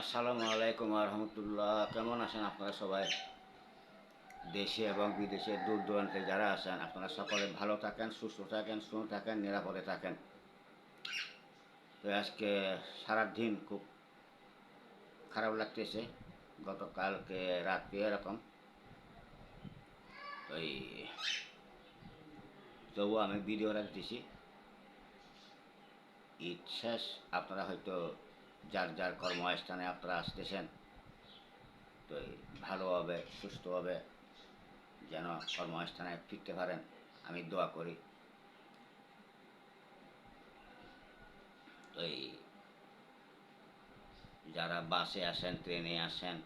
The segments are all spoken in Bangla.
আসসালামু আলাইকুম রহমতুল্লাহ কেমন আছেন আপনারা সবাই? দেশে এবং বিদেশে দূর দূরান্তে যারা আছেন, আপনারা সকলে ভালো থাকেন, সুস্থ থাকেন সুস্থ থাকেন, নিরাপদে থাকেন। তো আজকে সারাদিন খুব খারাপ লাগতেছে। গতকালকে রাত্রে এরকম। তো এই তবুও আমি ভিডিও রাখতেছি। ঈদ শেষ, আপনারা হয়তো যার যার কর্মস্থানে আপনারা আসতেছেন, তো এই ভালোভাবে সুস্থভাবে যেন কর্মস্থানে ফিরতে পারেন, আমি দোয়া করি। তো এই যারা বাসে আসেন, ট্রেনে আসেন,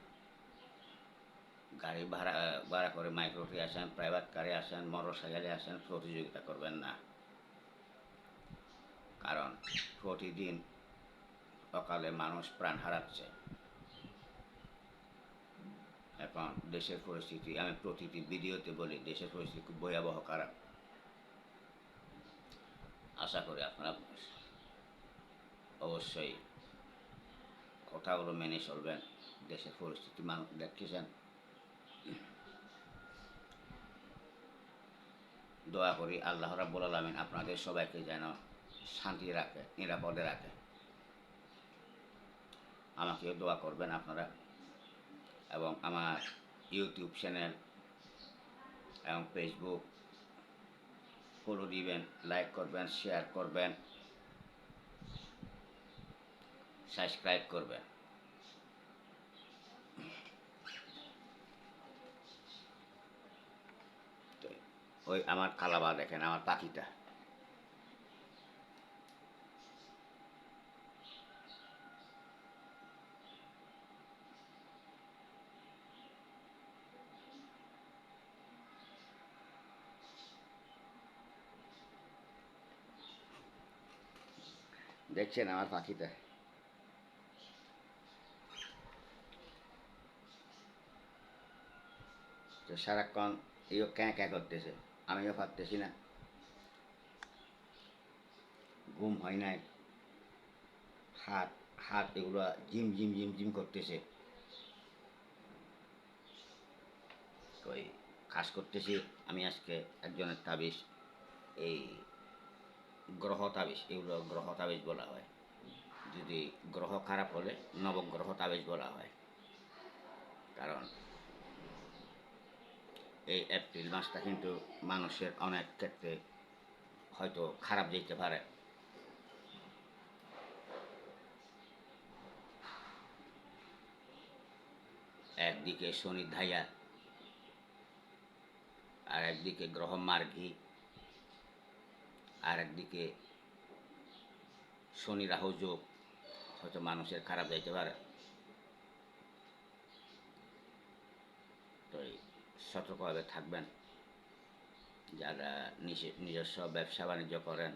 গাড়ি ভাড়া ভাড়া করে মাইক্রোতে আসেন প্রাইভেট কারে আসেন মোটর সাইকেলে আসেন, প্রতিযোগিতা করবেন না। কারণ প্রতিদিন সকালে মানুষ প্রাণ হারাচ্ছে। এখন দেশের পরিস্থিতি, আমি প্রতিটি ভিডিওতে বলি, দেশের পরিস্থিতি খুব ভয়াবহ, খারাপ। আশা করি আপনারা অবশ্যই কথাগুলো মেনে চলবেন, দেশের পরিস্থিতি মানুষ দেখতেছেন দোয়া করি আল্লাহ রাব্বুল আলামিন আপনাদের সবাইকে যেন শান্তি রাখে, নিরাপদে রাখে। আমাকেও দোয়া করবেন আপনারা। এবং আমার ইউটিউব চ্যানেল এবং ফেসবুক। ফলো দিবেন, লাইক করবেন, শেয়ার করবেন। সাবস্ক্রাইব করবেন। ওই আমার কালাবা দেখেন, আমার পাখিটা। দেখছেন আমার পাখিটা। তো সারাক্ষণ ইও ক্যাঁ ক্যাঁ করতেছে, আমিও পারতেছি না। ঘুম হয় নাই। হাত হাত এগুলো জিম জিম জিম জিম করতেছে। কাজ করতেছি। আমি আজকে একজনের তাবিজ, এই গ্রহ তাবিজ এগুলো গ্রহ তাবিজ বলা হয়। যদি গ্রহ খারাপ হলে নবগ্রহ তাবিজ বলা হয়। কারণ এই এপ্রিল মাসটা কিন্তু মানুষের অনেক ক্ষেত্রে হয়তো খারাপ যেতে পারে। একদিকে শনি ধাইয়া, আর একদিকে গ্রহ মার্গী। আর একদিকে শনি রাহু যোগ, হয়তো মানুষের খারাপ যাইতে পারে। তো সতর্কভাবে থাকবেন। যারা নিজে, নিজস্ব ব্যবসা বাণিজ্য করেন,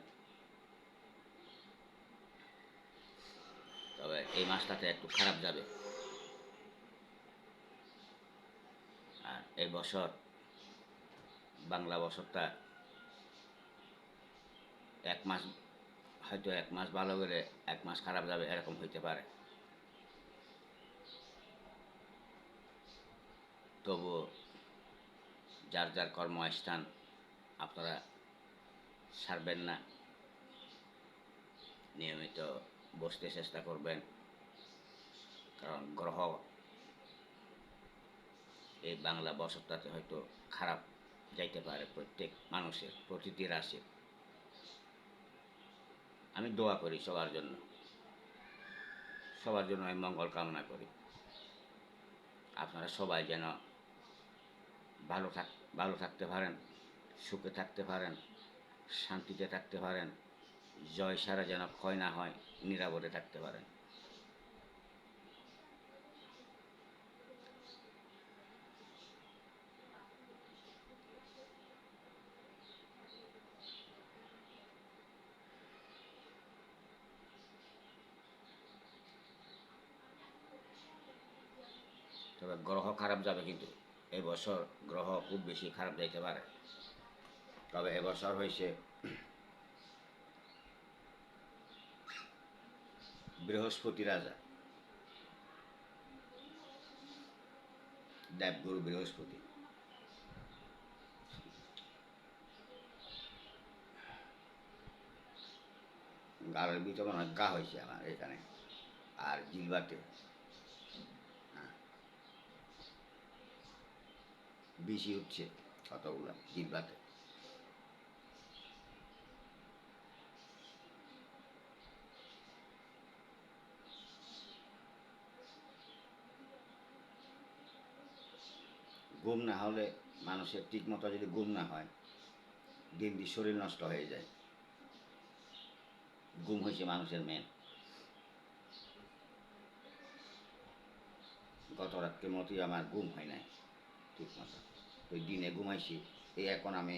তবে এই মাসটাতে একটু খারাপ যাবে। আর এই বছর বাংলা বছরটা এক মাস, হয়তো এক মাস ভালো গেলে এক মাস খারাপ যাবে, এরকম হইতে পারে। তবুও যার যার কর্মস্থান আপনারা ছাড়বেন না। নিয়মিত বসতে চেষ্টা করবেন। কারণ গ্রহ এই বাংলা বছরটাতে হয়তো খারাপ যাইতে পারে প্রত্যেক মানুষের, প্রতিটি রাশির। আমি দোয়া করি সবার জন্য। সবার জন্য আমি মঙ্গল কামনা করি। আপনারা সবাই যেন ভালো থাক, ভালো থাকতে পারেন, সুখে থাকতে পারেন, শান্তিতে থাকতে পারেন, জয় সারা যেন ক্ষয় না হয়, নিরাপদে থাকতে পারেন। তবে গ্রহ খারাপ যাবে কিন্তু। এই বছর গ্রহ খুব বেশি খারাপ যাইতে পারে। তবে এবছর হয়েছে বৃহস্পতি রাজা। দেবগুরু বৃহস্পতি। গালের ভিতরে অনেক গা হয়েছে আমার এখানে। আর জিলবাতে হ্যাঁ। বেশি উঠছে কতগুলো জিলবাতে ঘুম না হলে মানুষের ঠিক মতো যদি ঘুম না হয় দিন দিন শরীর নষ্ট হয়ে যায়। ঘুম হয়েছে মানুষের মেন গত রাত্রে মতোই আমার ঘুম হয় নাই ঠিক মতো। ওই দিনে ঘুমাইছি, এই এখন আমি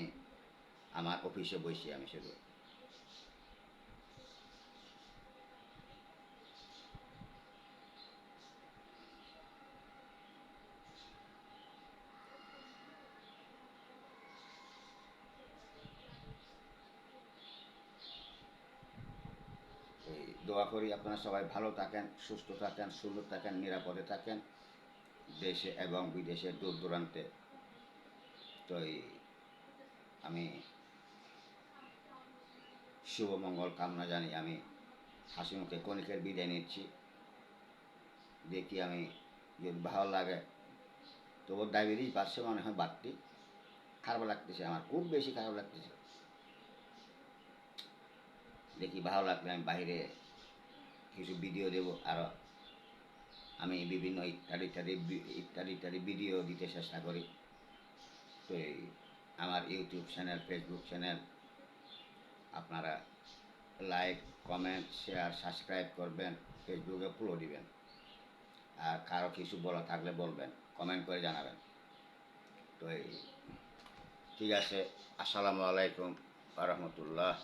আমার অফিসে বসি আমি শুধু। দোয়া করি আপনারা সবাই ভালো থাকেন, সুস্থ থাকেন, সুন্দর থাকেন, নিরাপদে থাকেন। দেশে এবং বিদেশে দূর দূরান্তে তো আমি শুভমঙ্গল কামনা জানি, আমি হাসি মুখে কণিকের বিদায় নিচ্ছি। দেখি আমি যদি ভালো লাগে, তবু ডায়াবেটিস বাড়ছে মনে হয় বাড়তি, খারাপ লাগতেছে, আমার খুব বেশি খারাপ লাগতেছে। দেখি ভালো লাগলে আমি বাইরে কিছু ভিডিও দেবো আরও আমি বিভিন্ন ইত্যাদি ইত্যাদি ইত্যাদি ইত্যাদি ভিডিও দিতে চেষ্টা করি। তো আমার ইউটিউব চ্যানেল ফেসবুক চ্যানেল। আপনারা লাইক কমেন্ট শেয়ার সাবস্ক্রাইব করবেন ফেসবুকে পুরো দিবেন। আর কারও কিছু বলা থাকলে বলবেন কমেন্ট করে জানাবেন। তো ঠিক আছে, আসসালামু আলাইকুম রহমতুল্লাহ।